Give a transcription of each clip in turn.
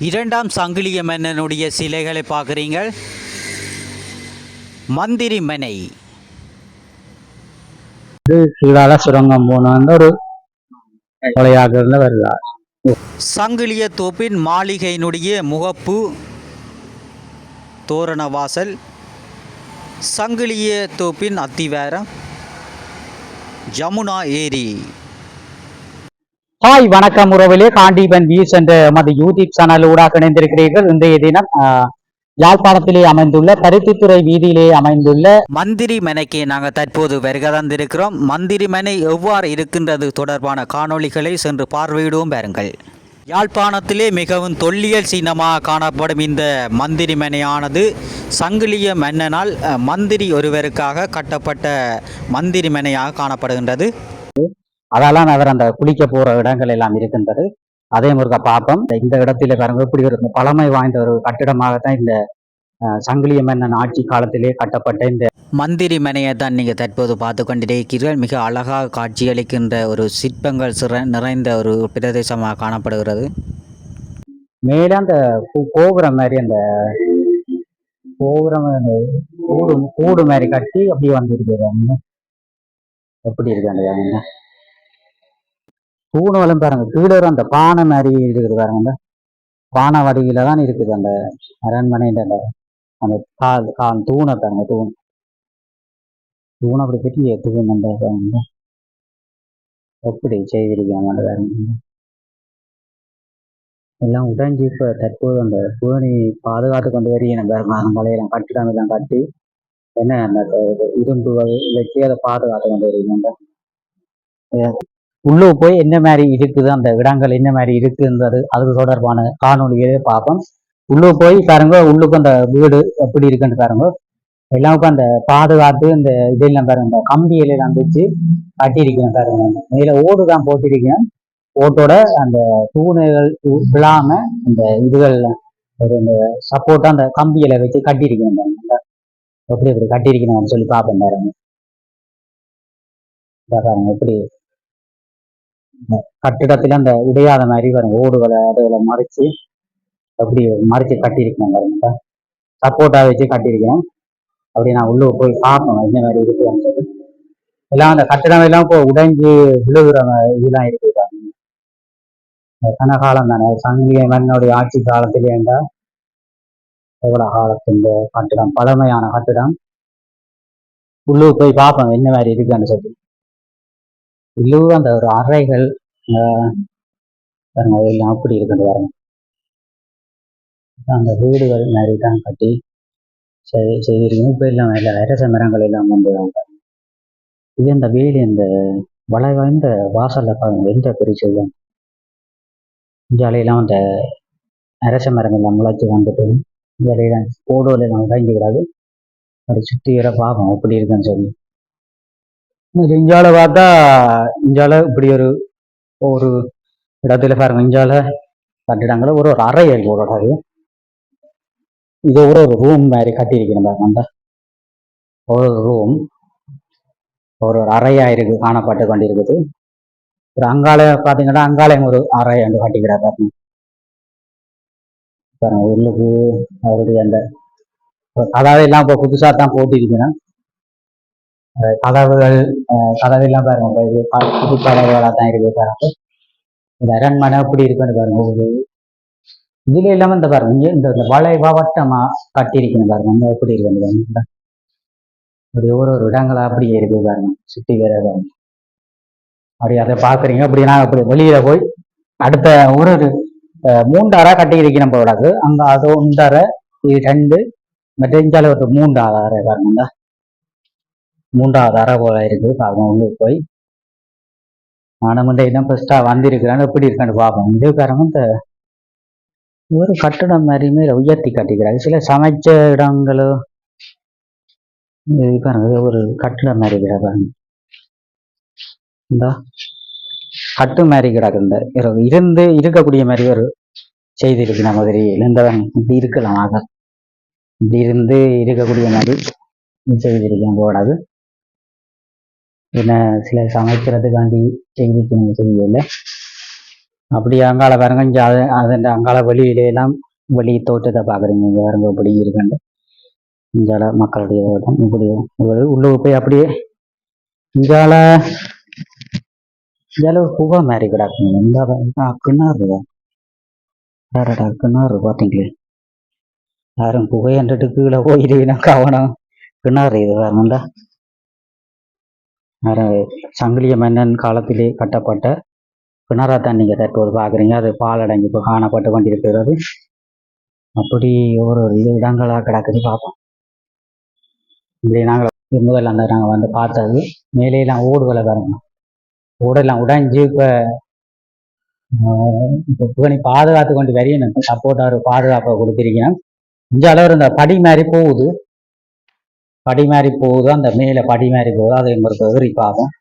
இரண்டாம் சங்கிலிய மன்னனுடைய சிலைகளை பார்க்குறீங்கள் மந்திரி மனை. கீழால சுரங்கம் போனோன்னு ஒரு கொலையாக இருந்து வருதா சங்கிலிய தோப்பின் மாளிகையினுடைய முகப்பு தோரண வாசல் சங்கிலிய தோப்பின் அத்திவாரம் ஜமுனா ஏரி. ஹாய் வணக்கம். உறவிலே காண்டீபன் வியூஸ் என்ற எமது யூடியூப் சேனல் ஊடாக இணைந்திருக்கிறீர்கள். இன்றைய தினம் யாழ்ப்பாணத்திலே அமைந்துள்ள பருத்தித்துறை வீதியிலே அமைந்துள்ள மந்திரி மனைக்கு நாங்கள் தற்போது வருக தந்திருக்கிறோம். மந்திரி மனை எவ்வாறு இருக்கின்றது தொடர்பான காணொளிகளை சென்று பார்வையிடுவோம் பாருங்கள். யாழ்ப்பாணத்திலே மிகவும் தொல்லியல் சின்னமாக காணப்படும் இந்த மந்திரி மனையானது சங்கிலிய மன்னனால் மந்திரி ஒருவருக்காக கட்டப்பட்ட மந்திரி மனையாக காணப்படுகின்றது. அதெல்லாம் அவர் அந்த குளிக்க போற இடங்கள் எல்லாம் இருக்கின்றது. அதே முருக பாப்பம். இந்த இடத்திலே பாருங்க இப்படி ஒரு பழமை வாய்ந்த ஒரு கட்டிடமாகத்தான் இந்த சங்கிலிய மன்னன் ஆட்சி காலத்திலே கட்டப்பட்ட இந்த மந்திரி மனையை தான் நீங்கள் தற்போது பார்த்து கொண்டிருக்கிறீர்கள் மிக அழகாக காட்சியளிக்கின்ற ஒரு சிற்பங்கள் சிற நிறைந்த ஒரு பிரதேசமாக காணப்படுகிறது. மேல அந்த கூ- கோபுரம் மாதிரி அந்த கோபுரம் கூடு கூடு மாதிரி கட்டி அப்படியே வந்துருக்கு எப்படி இருக்கு அந்த யானை? தூணுவலும் பாருங்க கீழே அந்த பானை மாதிரி இருக்குது பாருங்க இந்த பானை வடிவில தான் இருக்குது அந்த அரண்மனைன்ற அந்த அந்த கால் கால் தூணை பாருங்க தூண் தூண் அப்படி பெரிய தூண் அந்த பாருங்க. எப்படி செய்திருக்காங்க பாருங்க. எல்லாம் உடைஞ்சு இப்போ தற்போது அந்த பூனி பாதுகாத்து கொண்டு வரையும் நம்ம மலையெல்லாம் கட்டிடம் எல்லாம் கட்டி என்ன அந்த இரும்பு வகை வச்சு அதை பாதுகாத்து கொண்டு வரீங்க உள்ளே போய் என்ன மாதிரி இருக்குது அந்த இடங்கள் என்ன மாதிரி இருக்குன்றது அது தொடர்பான காணொலிகளே பார்ப்போம். உள்ளே போய் பாருங்க உள்ளுக்கு அந்த வீடு எப்படி இருக்குன்னு பாருங்க. எல்லாருக்கும் அந்த பாதுகாத்து இந்த இதெல்லாம் பாருங்க இந்த கம்பி எல்லாம் வச்சு கட்டியிருக்கேன் பாருங்க மேல ஓடு தான் போட்டிருக்கேன் ஓட்டோட அந்த தூணுகள் விழாம இந்த இதுகள் ஒரு இந்த சப்போர்ட்டா அந்த கம்பியில வச்சு கட்டியிருக்கேன் பாருங்க. எப்படி எப்படி கட்டியிருக்கணும்னு சொல்லி பார்ப்பேன் பாருங்க. பாருங்க எப்படி கட்டிடத்துல அந்த உடையாத மாதிரி வரும் ஓடுகளை அதுகளை மறைச்சு அப்படி மறைச்சு கட்டியிருக்கேன் பாருங்க. சப்போர்ட்டா வச்சு கட்டியிருக்கேன். அப்படி நான் உள்ளே போய் பார்க்கணும் என்ன மாதிரி இருக்குன்னு சொல்லி எல்லாம் அந்த கட்டிடம் எல்லாம் இப்போ உடைஞ்சு விழுகிற இதெல்லாம் இருக்கு கனகாலம் தானே சங்கிலிய மன்னனுடைய ஆட்சி காலத்திலேண்டா எவ்வளோ காலத்து இந்த கட்டிடம் பழமையான கட்டிடம். உள்ளூர் போய் பார்ப்போம் என்ன மாதிரி இருக்குன்னு சொல்லி உள்ளூர் அந்த ஒரு அறைகள் பாருங்க எல்லாம் அப்படி இருக்குது பாருங்க. அந்த வீடுகள் மாதிரி தான் கட்டி சரி செய்திருக்கணும் இப்போ எல்லாம் இல்லை அரச மரங்கள் எல்லாம் வந்து இது இந்த வேலி இந்த வளை வாய்ந்த வாசல்ல பாருங்க எந்த பெரிய ஜாலையெல்லாம் அந்த அரச மரங்கள் எல்லாம் முளைச்சி வந்துட்டு இந்தியாலையெல்லாம் போடுவதில் எல்லாம் உடைஞ்சு அப்படி சுற்றி வர பார்ப்போம் எப்படி இருக்குன்னு சொல்லி. இஞ்சால பார்த்தா இஞ்சால இப்படி ஒரு ஒரு இடத்துல பாருங்க இஞ்சால கட்டிடங்கள ஒரு ஒரு அறை அறைகள் போடுறாரு இது ஒரு ஒரு ரூம் மாதிரி கட்டியிருக்கணும் பாருங்க அந்த ஒரு ரூம் ஒரு ஒரு அறையா இருக்கு காணப்பட்டு கொண்டிருக்குது. ஒரு அங்கால பார்த்தீங்கன்னா அங்காலயம் ஒரு அறை என்று கட்டிக்கிறார் பாருங்க. பாருங்க உள்ளுக்கு அவருடைய அந்த கதாவை எல்லாம் இப்போ புதுசாக தான் போட்டிருக்கணும் கதவுகள் கதவெல்லாம் பாருங்க இது புது கதவுகளா தான் இருக்கு பாருங்க. இந்த அரண்மனை அப்படி இருக்குன்னு பாருங்க ஒரு இதுல இல்லாம இந்த பாருங்க இந்த இந்த வளைவா வட்டமா கட்டியிருக்கணும் பாருங்க இந்த எப்படி இருக்கு பாருங்க. அப்படி ஒரு ஒரு இடங்களா அப்படியே இருக்கு பாருங்க சுத்தி வேற பாருங்க. அப்படி அதை பாக்குறீங்க அப்படின்னா அப்படி வெளியில போய் அடுத்த ஒரு ஒரு அஹ், மூன்று நம்ம கட்டி இருக்கிற போடாது அங்க அது ஒன்றரை இது ரெண்டு மற்ற ஒரு மூன்றாவது அறை பாருங்க மூன்றாவது அறை போல இருக்கு உள்ளே போய். நானும் இந்த இடம் வந்திருக்கிறான்னு எப்படி இருக்கான்னு பார்ப்போம். இது இந்த ஒரு கட்டடம் மாதிரியுமே உயர்த்தி கட்டிக்கிறாங்க. சில சமைச்ச இடங்களோ இது பாருங்க ஒரு கட்டடம் மாதிரி கிடக்கு இந்த கட்டு மாதிரி கிடக்கு. இந்த இருந்து இருக்கக்கூடிய மாதிரி ஒரு செய்தி இருக்கு நம்ம மாதிரி இருந்தவன் இப்படி இருக்கலாம். ஆக இப்படி இருந்து இருக்கக்கூடிய மாதிரி செய்திருக்கேன் போடாது. என்ன சில சமைக்கிறதுக்காண்டி செய்திக்கு செய்யல அப்படி அங்கால பாருங்க இங்கே அது அதன் அங்கால வெளியில எல்லாம் வெளி தோட்டத்தை பார்க்குறீங்க. இங்கே பாருங்க இப்படி இருக்குண்டு இங்கால மக்களுடைய இடம் இப்படி ஒரு போய் அப்படியே இங்கால இங்கால ஒரு புகை மாதிரி கிடக்குங்க இந்த கிணறு வேறடா கிணறு பார்த்தீங்களே. யாரும் புகையன்றது கீழே போயிடுவீங்கன்னா கவனம். கிணறு இது வேறுண்டா சங்கிலிய மன்னன் காலத்திலே கட்டப்பட்ட கிணறா தான் நீங்கள் தற்போது பார்க்குறீங்க. அது பாலடைஞ்சு இப்போ காணப்பட்டு கொண்டிருக்கிறது அப்படி ஒரு ஒரு இது இடங்களாக கிடக்குது பார்ப்போம் இப்படி நாங்கள் முதல்ல அந்த நாங்கள் வந்து பார்த்தது. மேலேலாம் ஓடுகளை பாருங்க. ஓடெல்லாம் உடைஞ்சு இப்போ இப்போ புகழி பாதுகாத்து கொண்டு வரையும் சப்போர்ட்டாக ஒரு பாதுகாப்பை கொடுத்துருக்கீங்க இந்த அளவு இந்த படி மாதிரி போகுது. படி மாதிரி போகுது அந்த மேலே படி மாதிரி போகுது அதை எங்களுக்கு ஏறி பார்ப்போம்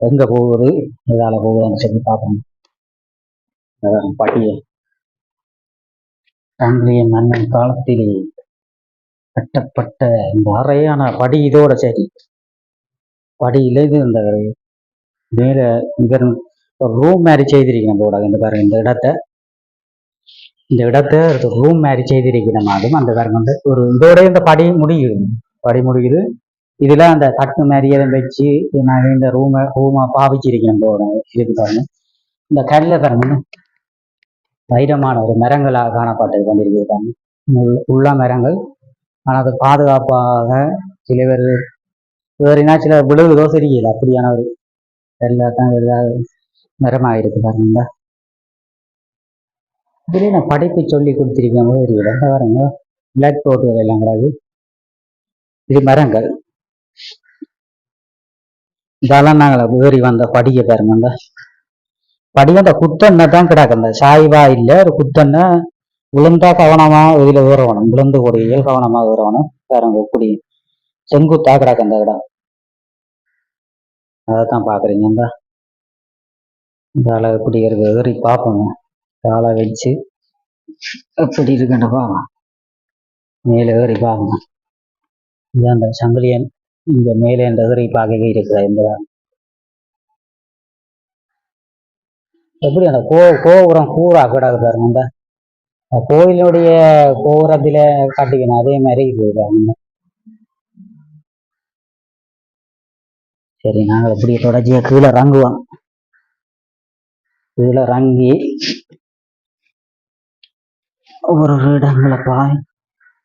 எங்கே போகுது? இதால் போகுதுன்னு சொல்லி பார்ப்போம் அதான் படியை. ஆங்கிலேய மன்னன் காலத்திலே கட்டப்பட்ட இந்த அறையான படி இதோட சரி. படியில இது இந்த மேல இங்கே ஒரு ரூம் மாதிரி செய்திருக்கணும் போட இந்த பாருங்க இந்த இடத்த. இந்த இடத்த ரூம் மாதிரி செய்திருக்கணும். அதுவும் அந்த பாருங்க வந்து ஒரு இதோட இந்த படி முடியுது படி முடியுது இதில் அந்த தட்டு மாதிரியே வச்சு நான் இந்த ரூமை ரூமை பாவிச்சிருக்கேன் இதுக்கு பாருங்க. இந்த கல்ல பாருங்க. வைரமான ஒரு மரங்களாக காணப்பட்டது கொண்டிருக்கிறாங்க உள்ள மரங்கள். ஆனால் அது பாதுகாப்பாக சில பேர் வேறுனா சில விழுகுதோ தெரியல அப்படியான ஒரு எல்லாத்தான் மரமாக இருக்கு பாருங்க. இதுலேயே நான் படைப்பு சொல்லி கொடுத்துருக்கேன். போது தெரியல பாருங்க. பிளாக் போட்டு எல்லாம் கிடையாது இது மரங்கள். இதெல்லாம் நாங்கள் ஏறி வந்த படிக்க பாருங்க இந்த படி அந்த குத்தண்ணை தான் கிடக்கு. அந்த சாய்வா இல்லை ஒரு குத்தண்ணை விழுந்தா கவனமா இதில் ஊறவணும் விழுந்து கூடிய கவனமா ஊறவணும் பாருங்க இப்படி செங்குத்தா கிடக்கு அந்த இடம். அதைத்தான் பாக்குறீங்க இந்த. இந்த எப்படி இருக்கு? ஏறி பார்ப்போங்க. காலை வச்சு எப்படி இருக்குன்னு பாவம் மேலே ஏறி பாருங்க. இது அந்த சங்கிலியன் இந்த மேலே இந்த ஏறி பார்க்கவே இருக்குது இந்த எப்படி அந்த கோ கோபுரம் கூறா கிடக்கு பாருங்க அந்த கோயிலுடைய கோபுரத்தில் கட்டிக்கணும் அதே மாதிரி இருக்குது சரி நாங்கள் அப்படியே தொடர்ச்சியாக கீழே இறங்குவோம். கீழே இறங்கி ஒரு இடங்களை பாய்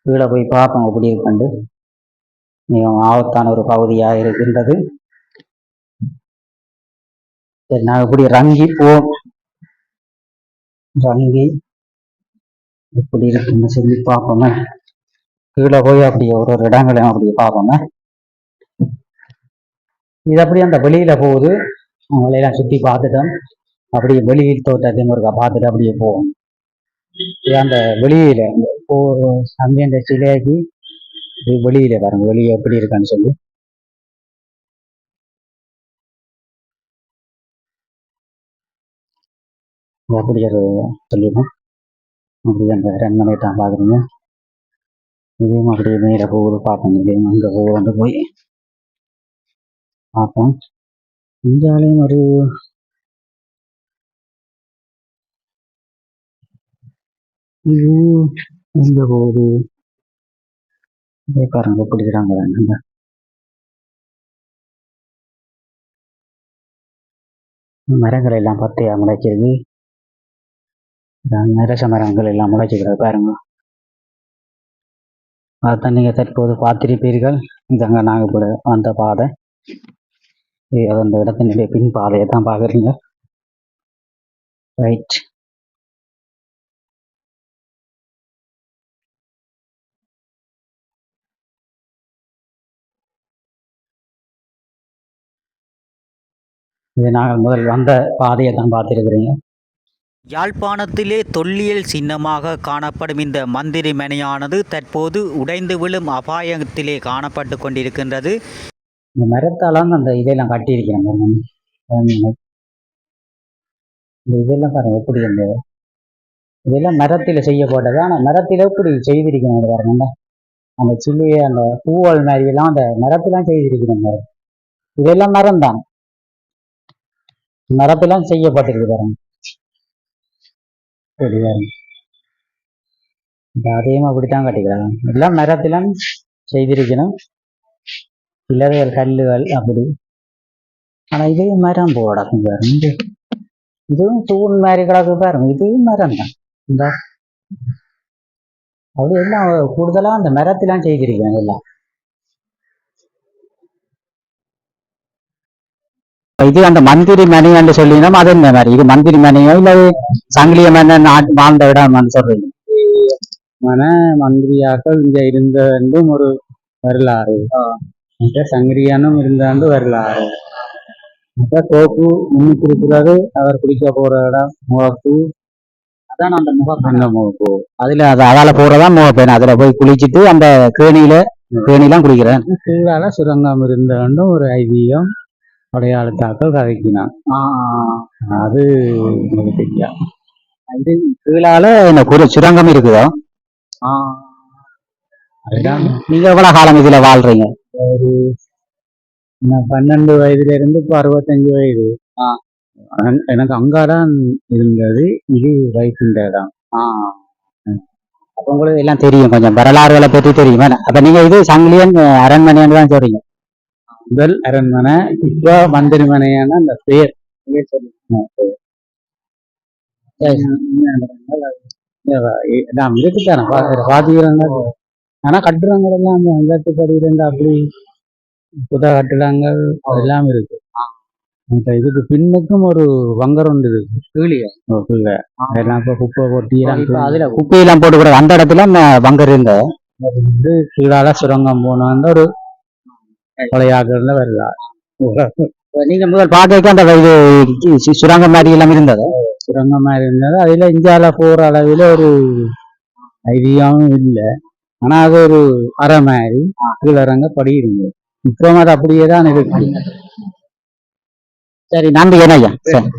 கீழே போய் பார்ப்போம் அப்படி இருக்கண்டு மிகவும் ஆபத்தான ஒரு பகுதியாக இருக்கின்றது. சரி நாங்கள் இப்படி ரங்கி போவோம் ரங்கி எப்படி இருக்குன்னு சொல்லி பார்ப்போமே. கீழே போய் அப்படி ஒரு ஒரு இடங்களையும் அப்படி பார்ப்போமே. இது அப்படி அந்த வெளியில போகுது. அவங்களையெல்லாம் சுற்றி பார்த்துட்டோம். அப்படியே வெளியில் தோட்டத்தையும் ஒருக்கா பார்த்துட்டு அப்படியே போவோம். இது அந்த வெளியில அந்த போ- சிலையாக்கி வெளியில பாருங்க வெளியே எப்படி இருக்கான்னு சொல்லி. அப்படிங்கிறத அப்படி சொல்லிடுவோம் அப்படி அந்த ரெண்டு மணி பார்க்குறீங்க. இதையும் அப்படியே மேலே போகுது பார்ப்போம். இதையும் அங்கே போகுது போய் பார்ப்போம். இந்த இந்தியாலையும் ஒரு இது எங்க போகுது? பாருங்க பிடிக்கிறாங்க மரங்கள் எல்லாம் பத்தையா முளைச்சிருக்கு நரச மரங்கள் எல்லாம் முளைச்சிக்கிறது பாருங்க. அதுதான் நீங்க தற்போது பார்த்திருப்பீர்கள். இதங்க நாங்கள் இப்போ வந்த பாதை. அந்த இடத்தினுடைய பின் பாதையை தான் பார்க்குறீங்க. ரைட் இது நாங்கள் முதல் வந்த பாதையை தான் பார்த்துருக்குறீங்க. யாழ்ப்பாணத்திலே தொல்லியல் சின்னமாக காணப்படும் இந்த மந்திரி மனையானது தற்போது உடைந்து விழும் அபாயத்திலே காணப்பட்டு கொண்டிருக்கின்றது. இந்த மரத்தாலாம் அந்த இதெல்லாம். பாருங்க. இந்த இதெல்லாம் பாருங்க எப்படி இந்த இதெல்லாம் மரத்தில் செய்யப்பட்டது. ஆனால் மரத்தில் எப்படி செய்திருக்கணும் இது பாருங்க அந்த சில்லி அந்த பூவல் மாதிரி எல்லாம் அந்த மரத்திலாம் செய்திருக்கிறோம் பாருங்க. இதெல்லாம் மரம் தான் மரத்திலாம் செய்யப்பட்டிருக்கு பாருங்க. சரி வேறு அதையும் அப்படித்தான் கட்டிக்கிறாங்க. எல்லாம் மரத்திலும் செய்திருக்கணும். இலவையல் கல்லுகள் அப்படி. ஆனா இதே மரம் போட பாருங்க. இதுவும் தூண் மாதிரி கிடக்கு பாருங்க. இதே மரம் தான். இந்த. அப்படி எல்லாம் கூடுதலா அந்த மரத்திலாம் செய்திருக்காங்க எல்லாம். இது அந்த மந்திரி மணி என்று சொல்லினோம். அது என்ன மாதிரி? இது மந்திரி மணியோ இல்ல சங்கிலிய மன்னன் வாழ்ந்த இடம் சொல்றீங்க மன மந்திரியாக்கள் இங்க இருந்த என்றும் ஒரு வரலாறு. மற்ற சங்கிலியானும் இருந்தாண்டு வரலாறு. மற்ற தோப்பு முன்னுக்கு இருக்கிறாரு அவர் குடிக்க போற இடம் முகப்பு. அதான் அந்த முகப்பு. அந்த முகப்பு. அதுல அது அதால போறதா முகப்பேன்? அதுல போய் குளிச்சுட்டு அந்த கேணியில கேணிலாம் குளிக்கிறேன். கீழால சுரங்கம் இருந்தாண்டும் ஒரு ஐதீகம். அடையாளத்தாக்கள் கதைக்கினான் அது தெரியும் இது கீழால என்ன குறு சுரங்கம் இருக்குதோ? நீங்க எவ்வளவு காலம் இதுல வாழ்றீங்க? ஒரு பன்னெண்டு வயதுல இருந்து இப்போ அறுபத்தஞ்சு வயது. எனக்கு அங்காதான் இருந்தது. இது வைக்கின்ற இடம் அப்ப உங்களுக்கு எல்லாம் தெரியும். கொஞ்சம் வரலாறுகளை பற்றி தெரியும்? அப்ப நீங்க இது சங்கிலியன் அரண்மனைன்னு தான் சொல்றீங்க. முதல் அரண்மனை இப்ப மந்திரிமனையான அந்த. சரி. நான் இருக்குத்தானே பாதிக்கிறாங்க ஆனா கட்டுறவங்க எல்லாம். அந்த அங்கத்து படியில அப்படி. புத கட்டிடங்கள் எல்லாம் இருக்கு. இதுக்கு பின்னுக்கும் ஒரு வங்கரம் உண்டு இருக்கு. கீழே. கீழே. அதெல்லாம் இப்ப குப்பை கொட்டி அதுல குப்பையெல்லாம் போட்டு கூட அந்த இடத்துல அந்த வங்கர் இருந்த வந்து கீழால சுரங்கம் போன ஒரு கொலையாக்குறதுல வருதா? நீங்க முதல் பார்க்க அந்த இது சுரங்கம் மாதிரி எல்லாம் இருந்தது? சுரங்கம் மாதிரி இருந்தது. அதுல இந்தியால போற அளவில் ஒரு ஐடியாவும் இல்லை. ஆனா அது ஒரு அறை மாதிரி கீழறங்க படி இருந்தது. இப்போ அது அப்படியே தான் இருக்கு. சரி நன்றி ஐயா? சரி.